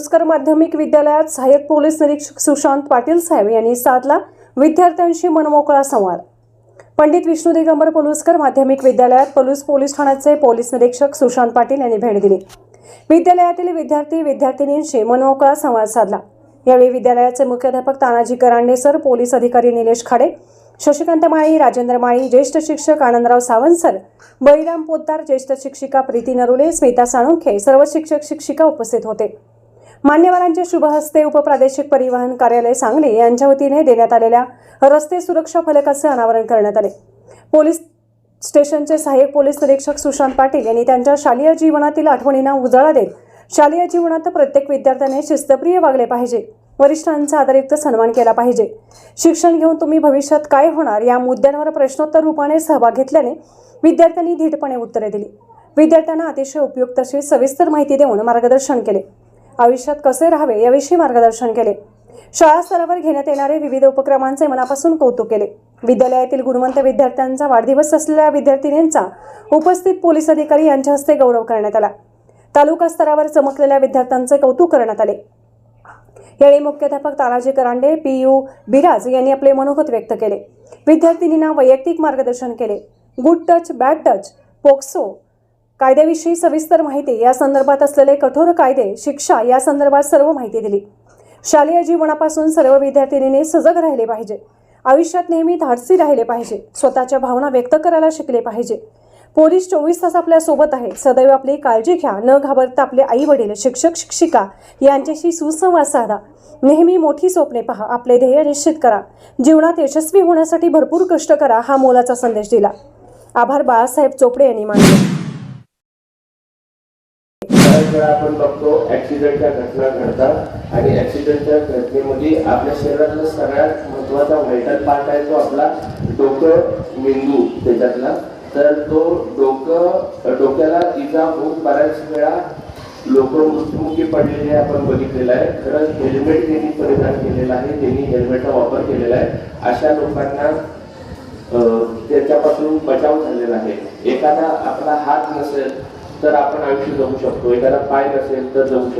पलुसकर माध्यमिक विद्यालयात सहाय्यक पोलीस निरीक्षक सुशांत पाटील साहेब यांनी साधला विद्यार्थ्यांशी मनमोकळा संवाद. पंडित विष्णू दिगंबर पलुसकर माध्यमिक विद्यालयात पलूस पोलीस ठाण्याचे पोलीस निरीक्षक सुशांत पाटील यांनी भेट दिली. विद्यालयातील विद्यार्थी विद्यार्थिनींशी मनमोकळा संवाद साधला. यावेळी विद्यालयाचे मुख्याध्यापक तानाजी करांडे सर पोलीस अधिकारी निलेश खाडे शशिकांत माळी राजेंद्र माळी ज्येष्ठ शिक्षक आनंदराव सावंत सर बळीराम पोद्दार ज्येष्ठ शिक्षिका प्रीती नरुले स्मिता साळुंखे सर्व शिक्षक शिक्षिका उपस्थित होते. मान्यवरांच्या शुभहस्ते उपप्रादेशिक परिवहन कार्यालय सांगली यांच्या वतीने देण्यात आलेल्या रस्ते सुरक्षा फलकाचे अनावरण करण्यात आले. पोलीस स्टेशनचे सहाय्यक पोलीस निरीक्षक सुशांत पाटील यांनी त्यांच्या शालेय जीवनातील आठवणींना उजाळा देत शालेय जीवनात प्रत्येक विद्यार्थ्याने शिस्तप्रिय वागले पाहिजे वरिष्ठांचा आदरयुक्त सन्मान केला पाहिजे. शिक्षण घेऊन तुम्ही भविष्यात काय होणार या मुद्द्यांवर प्रश्नोत्तर रूपाने सहभाग घेतल्याने विद्यार्थ्यांनी धीटपणे उत्तरे दिली. विद्यार्थ्यांना अतिशय उपयुक्त अशी सविस्तर माहिती देऊन मार्गदर्शन केले. आयुष्यात कसे राहावे याविषयी मार्गदर्शन केले. शाळा स्तरावर घेण्यात येणारे विविध उपक्रमांचे मनापासून कौतुक केले. विद्यालयातील गुणवंत विद्यार्थ्यांचा वाढदिवस असलेल्या विद्यार्थिनींचा उपस्थित पोलीस अधिकारी यांच्या हस्ते गौरव करण्यात आला. तालुका स्तरावर चमकलेल्या विद्यार्थ्यांचे कौतुक करण्यात आले. यावेळी मुख्याध्यापक तानाजी करांडे पी यू बिराज यांनी आपले मनोगत व्यक्त केले. विद्यार्थिनींना वैयक्तिक मार्गदर्शन केले. Good touch bad touch POCSO कायद्याविषयी सविस्तर माहिती या संदर्भात असलेले कठोर कायदे शिक्षा या संदर्भात सर्व माहिती दिली. शालेय जीवनापासून सर्व विद्यार्थिनींनी सजग राहिले पाहिजे. आयुष्यात नेहमी धाडसी राहिले पाहिजे. स्वतःच्या भावना व्यक्त करायला शिकले पाहिजे. पोलीस चोवीस तास आपल्यासोबत आहे. सदैव आपली काळजी घ्या. न घाबरता आपले आई वडील शिक्षक शिक्षिका यांच्याशी सुसंवाद साधा. नेहमी मोठी स्वप्ने पहा. आपले ध्येय निश्चित करा. जीवनात यशस्वी होण्यासाठी भरपूर कष्ट करा हा मोलाचा संदेश दिला. आभार बाळासाहेब चोपडे यांनी मानले. वेळा आपण बघतो ऍक्सिडेंटच्या घटना घडतात आणि ऍक्सिडेंटच्या घटनेमध्ये आपल्या शरीरातला सगळ्यात महत्त्वाचा व्हायटल पार्ट आहे तो आपला डोकं मेंदू त्याच्यातला. तर तो डोकं डोक्याला इजा होऊन बऱ्याच वेळा लोक मृत्युमुखी पडलेले आपण बघितलेलं आहे. खरंच हेल्मेट त्यांनी परिधान केलेला आहे त्यांनी हेल्मेटचा वापर केलेला आहे. अशा लोकांना त्याच्यापासून बचाव झालेला आहे. एखादा आपला हात नसेल तर आपण आयुष्य जगू शकतो. एखादा पाय नसेल तर जगू शकतो.